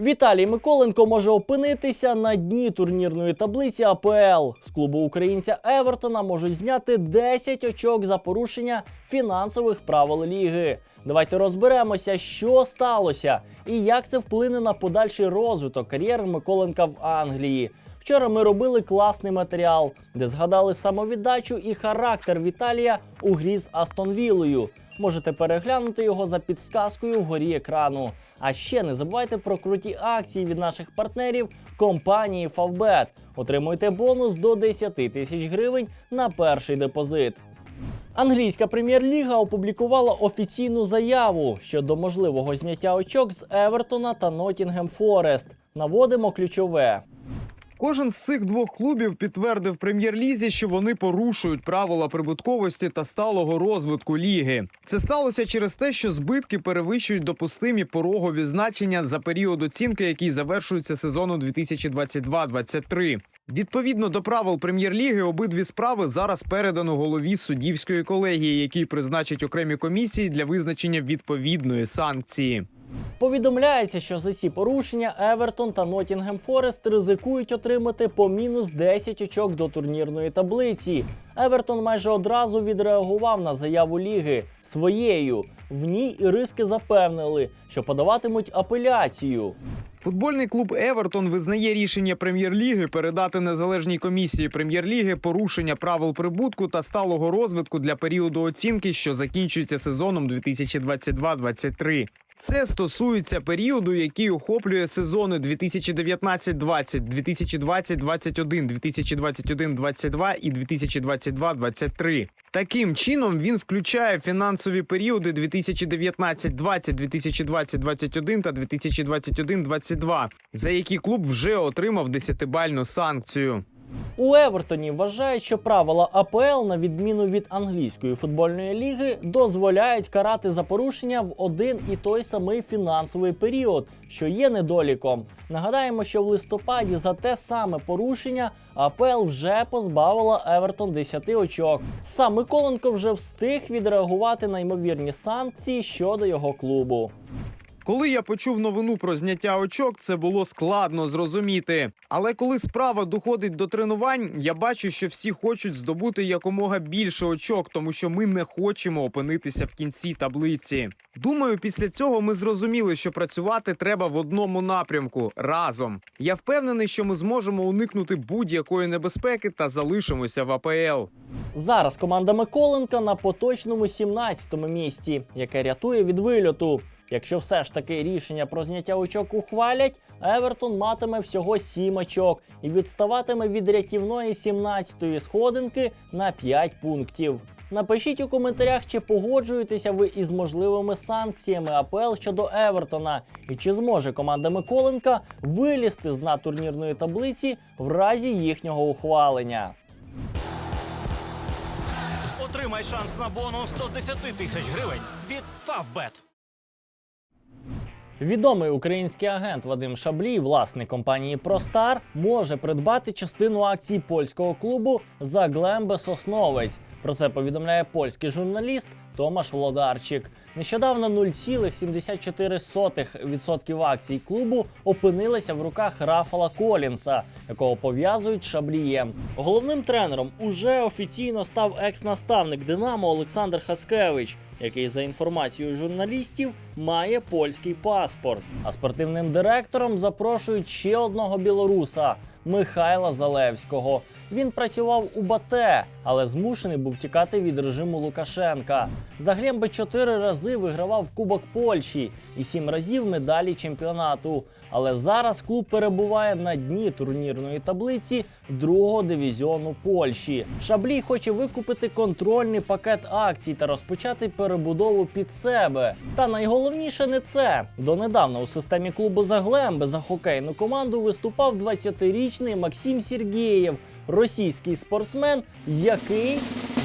Віталій Миколенко може опинитися на дні турнірної таблиці АПЛ. З клубу українця Евертона можуть зняти 10 очок за порушення фінансових правил ліги. Давайте розберемося, що сталося і як це вплине на подальший розвиток кар'єри Миколенка в Англії. Вчора ми робили класний матеріал, де згадали самовіддачу і характер Віталія у грі з Астон Віллою. Можете переглянути його за підсказкою вгорі екрану. А ще не забувайте про круті акції від наших партнерів компанії Favbet. Отримуйте бонус до 10 тисяч гривень на перший депозит. Англійська прем'єр-ліга опублікувала офіційну заяву щодо можливого зняття очок з Евертона та Нотінгем Форест. Наводимо ключове. Кожен з цих двох клубів підтвердив прем'єр-лізі, що вони порушують правила прибутковості та сталого розвитку ліги. Це сталося через те, що збитки перевищують допустимі порогові значення за період оцінки, який завершується сезону 2022-23. Відповідно до правил прем'єр-ліги, обидві справи зараз передано голові суддівської колегії, який призначить окремі комісії для визначення відповідної санкції. Повідомляється, що за ці порушення Евертон та Нотінгем Форест ризикують отримати по мінус 10 очок до турнірної таблиці. Евертон майже одразу відреагував на заяву ліги своєю. В ній іриски запевнили, що подаватимуть апеляцію. Футбольний клуб Евертон визнає рішення прем'єр-ліги передати незалежній комісії прем'єр-ліги порушення правил прибутку та сталого розвитку для періоду оцінки, що закінчується сезоном 2022-23. Це стосується періоду, який охоплює сезони 2019-20, 2020-21, 2021-22 і 2022-23. Таким чином він включає фінансові періоди 2019-20, 2020-21 та 2021-22, за які клуб вже отримав 10-бальну санкцію. У Евертоні вважають, що правила АПЛ, на відміну від англійської футбольної ліги, дозволяють карати за порушення в один і той самий фінансовий період, що є недоліком. Нагадаємо, що в листопаді за те саме порушення АПЛ вже позбавила Евертон 10 очок. Сам Миколенко вже встиг відреагувати на ймовірні санкції щодо його клубу. Коли я почув новину про зняття очок, це було складно зрозуміти. Але коли справа доходить до тренувань, я бачу, що всі хочуть здобути якомога більше очок, тому що ми не хочемо опинитися в кінці таблиці. Думаю, після цього ми зрозуміли, що працювати треба в одному напрямку разом. Я впевнений, що ми зможемо уникнути будь-якої небезпеки та залишимося в АПЛ. Зараз команда Миколенка на поточному 17-му місці, яке рятує від вильоту. Якщо все ж таки рішення про зняття очок ухвалять, Евертон матиме всього 7 очок і відставатиме від рятівної 17-ї сходинки на 5 пунктів. Напишіть у коментарях, чи погоджуєтеся ви із можливими санкціями АПЛ щодо Евертона, і чи зможе команда Миколенка вилізти з дна турнірної таблиці в разі їхнього ухвалення. Отримай шанс на бонус до 10 тисяч гривень від Favbet. Відомий український агент Вадим Шаблій, власник компанії Простар, може придбати частину акцій польського клубу Заглембе Сосновець. Про це повідомляє польський журналіст Томаш Володарчик. Нещодавно 0,74% акцій клубу опинилися в руках Рафала Колінса, якого пов'язують Шаблієм. Головним тренером уже офіційно став екс-наставник Динамо Олександр Хацкевич, який за інформацією журналістів має польський паспорт. А спортивним директором запрошують ще одного білоруса Михайла Залевського. Він працював у Бате, але змушений був тікати від режиму Лукашенка. Заглемби чотири рази вигравав Кубок Польщі і сім разів медалі чемпіонату. Але зараз клуб перебуває на дні турнірної таблиці другого дивізіону Польщі. Шаблій хоче викупити контрольний пакет акцій та розпочати перебудову під себе. Та найголовніше не це. Донедавна у системі клубу Заглемби за хокейну команду виступав 20-річний Максим Сергєєв, російський спортсмен, який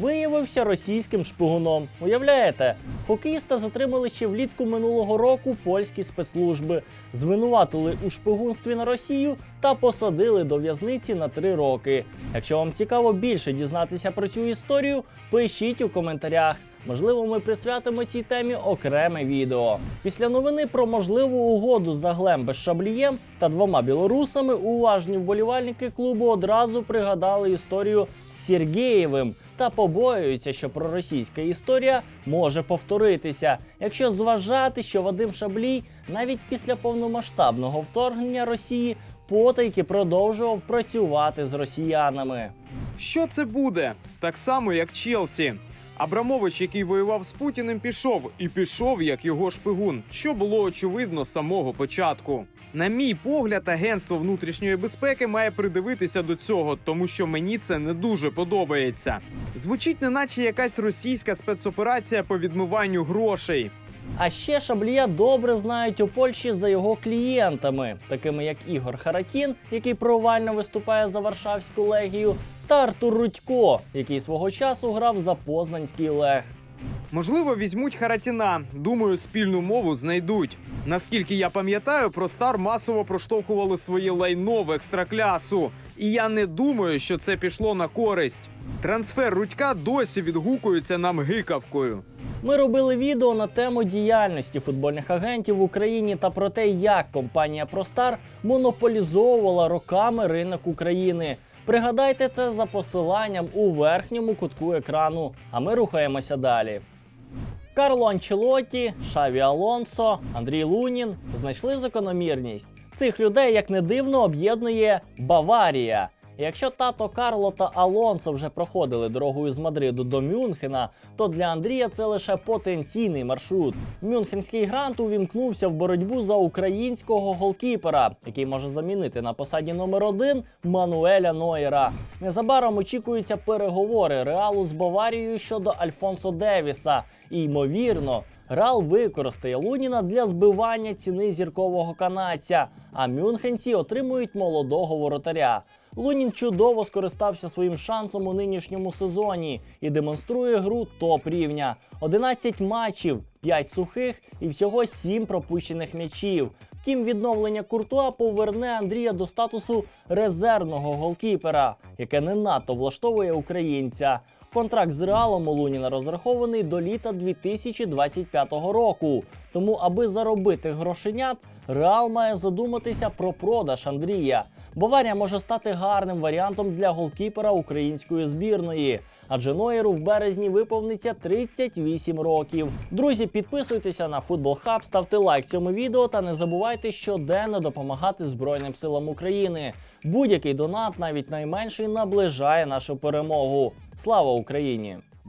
виявився російським шпигуном. Уявляєте, хокеїста затримали ще влітку минулого року польські спецслужби, звинуватили у шпигунстві на Росію та посадили до в'язниці на три роки. Якщо вам цікаво більше дізнатися про цю історію, пишіть у коментарях. Можливо, ми присвятимо цій темі окреме відео. Після новини про можливу угоду з Аглем Шаблієм та двома білорусами уважні вболівальники клубу одразу пригадали історію з Сергієвим та побоюються, що проросійська історія може повторитися, якщо зважати, що Вадим Шаблій навіть після повномасштабного вторгнення Росії потайки продовжував працювати з росіянами. Що це буде? Так само, як Челсі. Абрамович, який воював з Путіним, пішов і пішов як його шпигун, що було очевидно з самого початку. На мій погляд, агентство внутрішньої безпеки має придивитися до цього, тому що мені це не дуже подобається. Звучить, неначе якась російська спецоперація по відмиванню грошей. А ще Шаблія добре знають у Польщі за його клієнтами, такими як Ігор Харатін, який провально виступає за Варшавську легію, та Артур Рудько, який свого часу грав за Познанський лег. Можливо, візьмуть Харатіна. Думаю, спільну мову знайдуть. Наскільки я пам'ятаю, про стар масово проштовхували своє лайно в екстраклясу. І я не думаю, що це пішло на користь. Трансфер Рудька досі відгукується нам гикавкою. Ми робили відео на тему діяльності футбольних агентів в Україні та про те, як компанія Простар монополізовувала роками ринок України. Пригадайте це за посиланням у верхньому кутку екрану. А ми рухаємося далі. Карло Анчелоті, Шаві Алонсо, Андрій Лунін знайшли закономірність. Цих людей, як не дивно, об'єднує Баварія. Якщо тато Карло та Алонсо вже проходили дорогою з Мадриду до Мюнхена, то для Андрія це лише потенційний маршрут. Мюнхенський грант увімкнувся в боротьбу за українського голкіпера, який може замінити на посаді номер один Мануеля Нойера. Незабаром очікуються переговори Реалу з Баварією щодо Альфонсо Девіса. І ймовірно, Реал використає Луніна для збивання ціни зіркового канадця, а мюнхенці отримують молодого воротаря. Лунін чудово скористався своїм шансом у нинішньому сезоні і демонструє гру топ рівня: 11 матчів, 5 сухих і всього 7 пропущених м'ячів. Втім, відновлення Куртуа поверне Андрія до статусу резервного голкіпера, яке не надто влаштовує українця. Контракт з Реалом у Луніна розрахований до літа 2025 року. Тому, аби заробити грошенят, Реал має задуматися про продаж Андрія. Баварія може стати гарним варіантом для голкіпера української збірної. Адже Нойеру в березні виповниться 38 років. Друзі, підписуйтеся на Футбол Хаб, ставте лайк цьому відео та не забувайте щоденно допомагати Збройним силам України. Будь-який донат, навіть найменший, наближає нашу перемогу. Слава Україні!